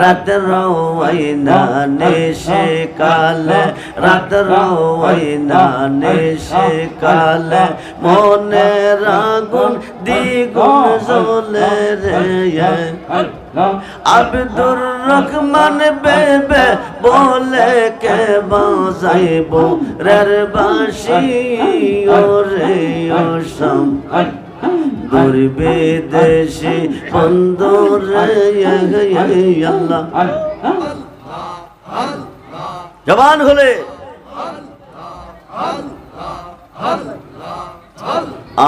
রাত রওয়াইনা নেশে কালে, রাত রওয়াইনা নেশে কালে, মনে রাগুন দ্বিগুণ জ্বলে রে আব্দুর রহমান বেবে বলে কে বাজাইব? রের বাসি ওরে ওসম দূর বিদেশি বন্ধুরে আল্লাহ। জবান হলে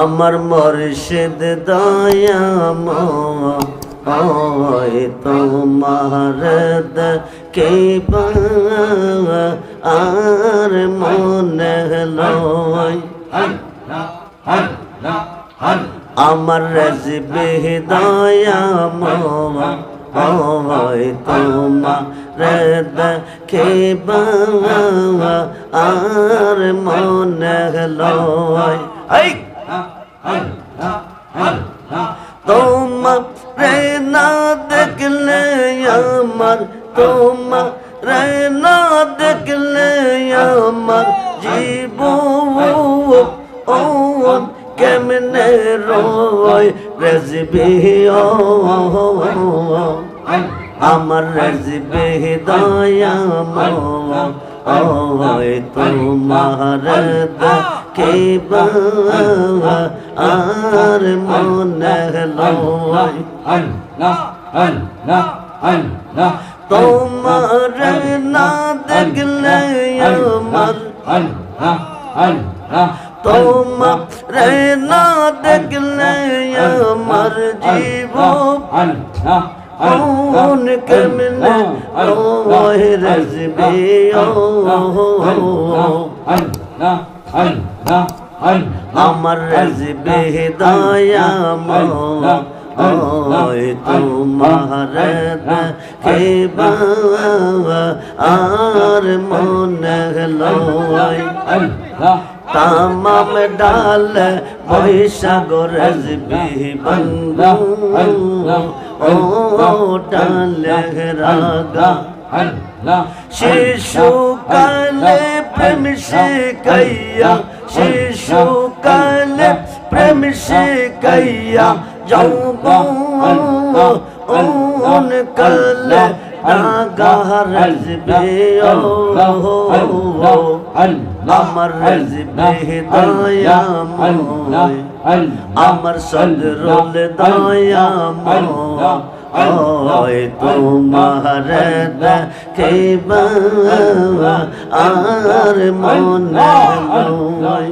আমার মর্শিদ দয়াময় তোমার কে আর মনে লয়। আমার রাজবে দয়াময় তোমার কে আর মনে লয়। তোমার রে না দেখলে আমার তোমার রেজবি আমার রেজবে দয়াময় ওই তোমার কে আর মনে তোমার না দেখলে আমার তোমার না দেখলে আমার জীবন কোন কেমনে ওই রজবে আমার রজবে দয়াময় ওই তোমার কে আর মনে লয় তামাম ডাল বৈশাগর রজবি বন্ধু। ও ডাল রাগা। শিশু কালে প্রেম শিকাইয়া শিশু কালে প্রেম শিকাইয়া যৌব ওন কালে নাগার রজবে আমার রজবে দয়াময় আমার সদরুল দয়াময় ওই তোমার কে আর মনে লয়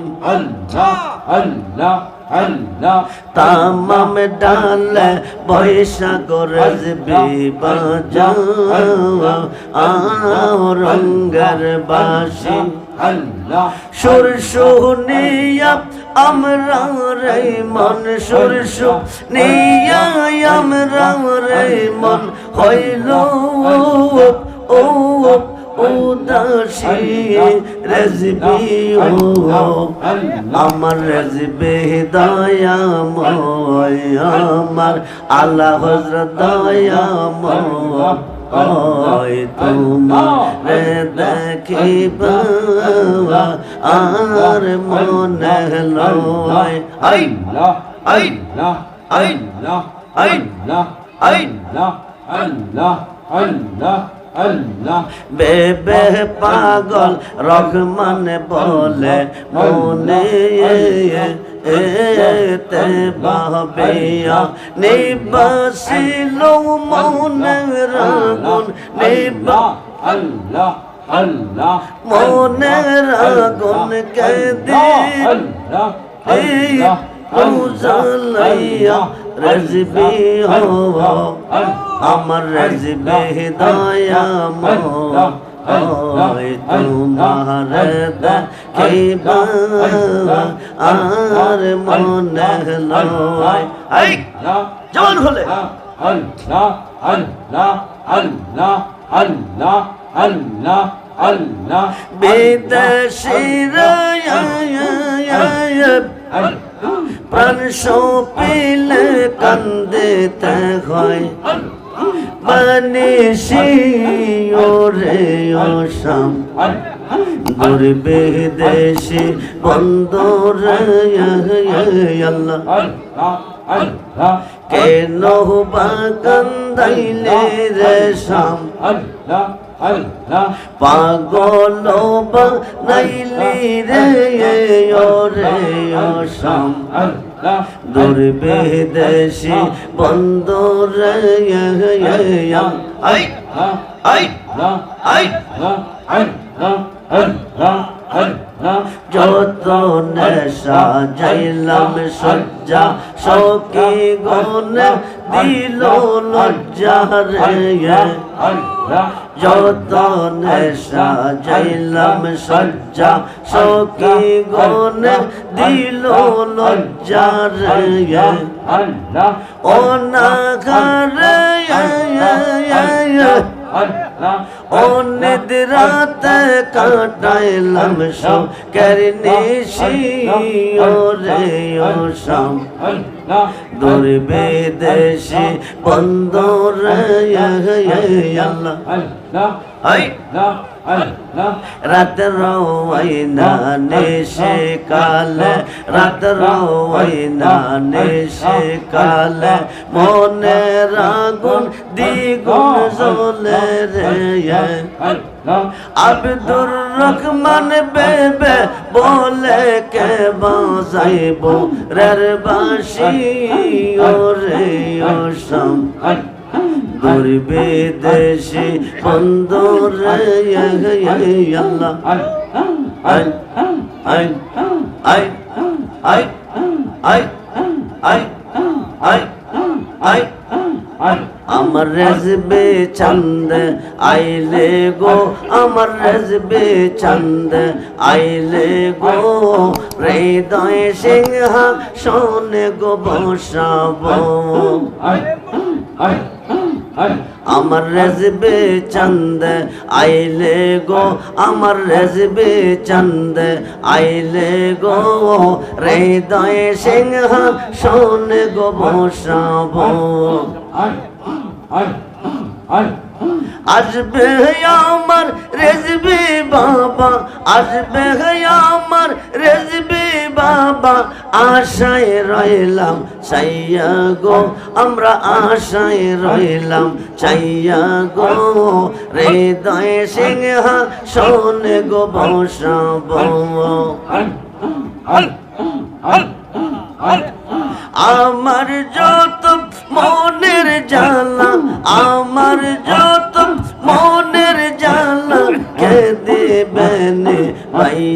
তামাম ডাল বৈশাখর বিবাজা রঙ্গের বাসী। সুর শুনিয়া আমরা রে মন সুর শুনিয়া আমরা রে মন। হইল ও। উদাসী রেজবি আমার রেজবে দয়াময় আমার আল্লাহ হজরত দয়াময় ওই তোমার দেখিব আর মনে লয় আই আই আই আই আই বেবে পাগল রহমান বলে মনে এতে বাবিয়া নিবাসিল মনে রাগুন নিবা আল্লাহ আল্লাহ মনে রাগুন কে দিন আল্লাহ আল্লাহ রজবি হো আমার রজবে দয়াময় ওই তোমার দেখিবা আর মনে এই জবান হলে আল্লাহ আল্লাহ আল্লাহ আল্লাহ আল্লাহ আল্লাহ বিদেশিরা প্রাণ সপিলে কান্দিতে হয়। বানিসি ওরে অসাম। দূর বিদেশি বন্ধুরে আল্লাহ। কেন বা কান্দাইলে রে শাম পাগল নাইলি রে রে অসম দুর্বে দেশি বন্ধু রে আই আই আই আই আই আই আই যত নেশা যাইলাম সজ্জা সকি গনে দিল লজ্জা রে যত নেশা যাইলাম সজ্জা সকি গনে দিল লজ্জা রে ও না ঘরে অনেক রাত কাটাইলাম সব করনিশি ওরে ও শাম দূর বিদেশি বন্দর আল্লাহ আই রাত রওয়াইনা নেশে কালে। রাত রওয়াইনা নেশে কালে। মনে রাগুন দ্বিগুণ জ্বলে রে। আব্দুর রহমান বেবে বলে কে বাজাইব? রের বাসি ওরে ও শাম দূর বিদেশি বন্ধুর আল্লাহ আই আই আই আই আই আই আই আই আমার রেজবে চন্দ আইলে গো আমার রেজবে চন্দ আইলে গো হৃদয় সিংহ শোনে গো বসাব আমার রেজবে চন্দ আইলে গো, আমার রেজবে চন্দ আইলে গো, হৃদয় সিংহ, শোনে গো বসাব। আসবে আমার রেজবে বাবা, আসবে আমার রেজবে বাবা আশায় রইলাম চাইয়া গো, আমরা আশায় রইলাম চাইয়া গো, হৃদয় সিংহ শোনে গো বসাব। আমার যত মনের জ্বালা, আমার যত মনের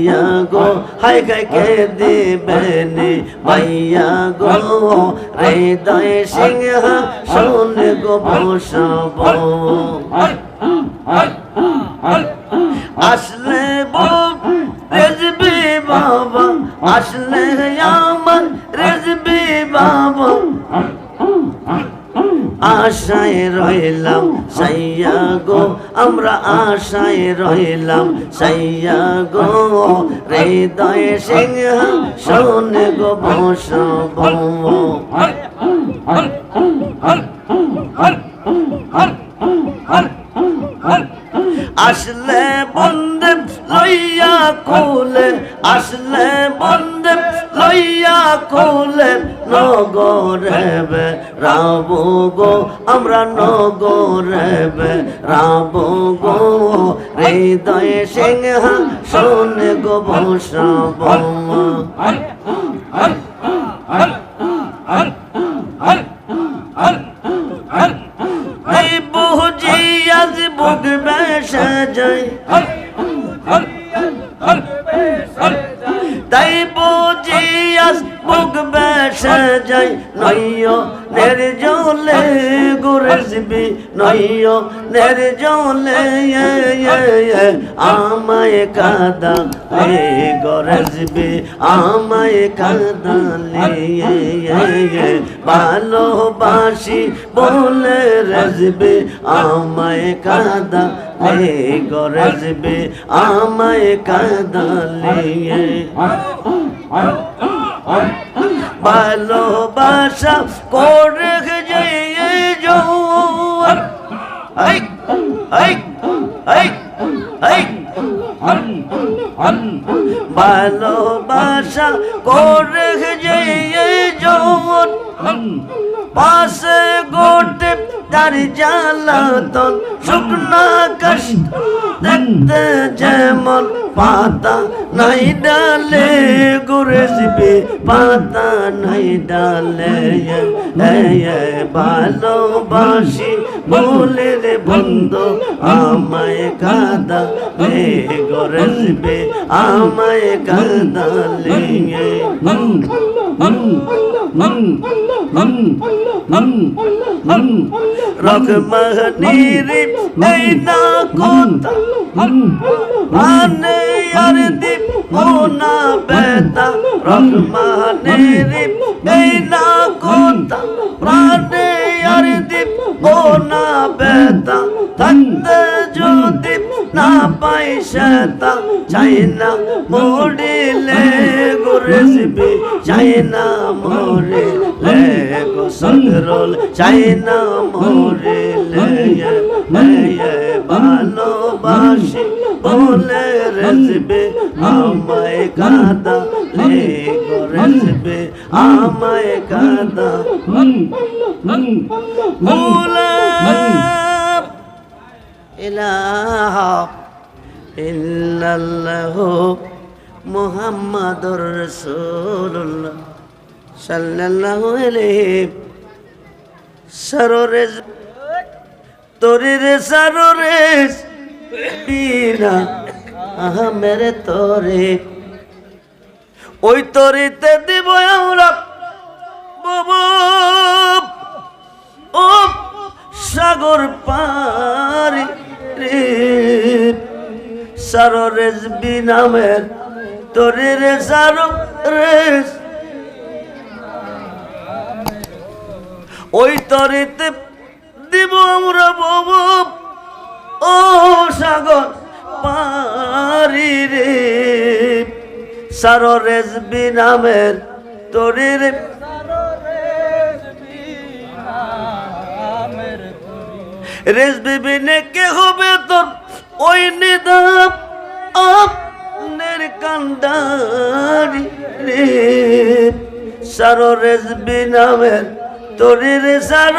ভাইয়া গো হাই গাই কে দেবেন মাইয়া গো, হৃদয় সিংহ, শোন গো বসব। আসলে বাবা, আসলে আমার আশায় রহিলাম সাইয়া গো আমরা আশায় রহিলাম সাইয়া গো হৃদয় সিংহ শোন গো বসব। আসলে বন্দে লইয়া কোলে আসলে বন্দে লইয়া কোলে নগরেবে রাব গো আমরা নগরেবে রাব গো হৃদয় সিংহ শোনে গো বসব Hayır. নয়নের জলে আমায় কাদা রে গরজবে আমায় কাদা ভালোবাসি বলে রজবে, আমায় কাদা রে গরজবে আমায় কাদা ভালোবাসা করে যে যৌ ভালোবাসা করে যে যৌবন। পাশে গোটে তার জ্বালাতন শুকনা কষ্ট দেখতে যেমন পাতা নাই ডালে ঘুরে যাবে পাতা নাই ডালে ভালোবাসি বলে রে বন্ধু আমায় কাদা লে ঘরে যাবে আমায় হম হম আন হম আন আন আন রকমানির এই না কথা আন মানে আর দীপ ও না বেতা রকমানির এই না কথা প্রাণে আর দীপ ও না বেতা থাকতে যদি না পাই সেতা চাই না মরিলে ঘুরে যাবি চাই না মরিলে লে গোসল চাই না মোরে লে ভালোবাসি বলে রেসবে, আমায় কাদা লে রেসবে, আমায় কাদা। ভুলে ইলাহ, ইল্লাল্লাহ মোহাম্মদুর রাসূলুল্লাহ। সাল্লাল্লাহু আলাইহি সররে তোরে সররে বিনা আহা মেরে তোরে। ওই তোরিতে দিব আমরা বাবা, ও সাগর পারি রে। সাররেজ বিনামের তোরে রে সাররেজ ওই তরিতে দিব আমরা বাবা ও সাগর, পারি রে। সারো রেজবি নামের তোরে রে। রেস বিবিনে কে হবে তোর ওই নিদাম? আপনার কান্ডারি রে। সারো রেস বিনামের তোরে রে সার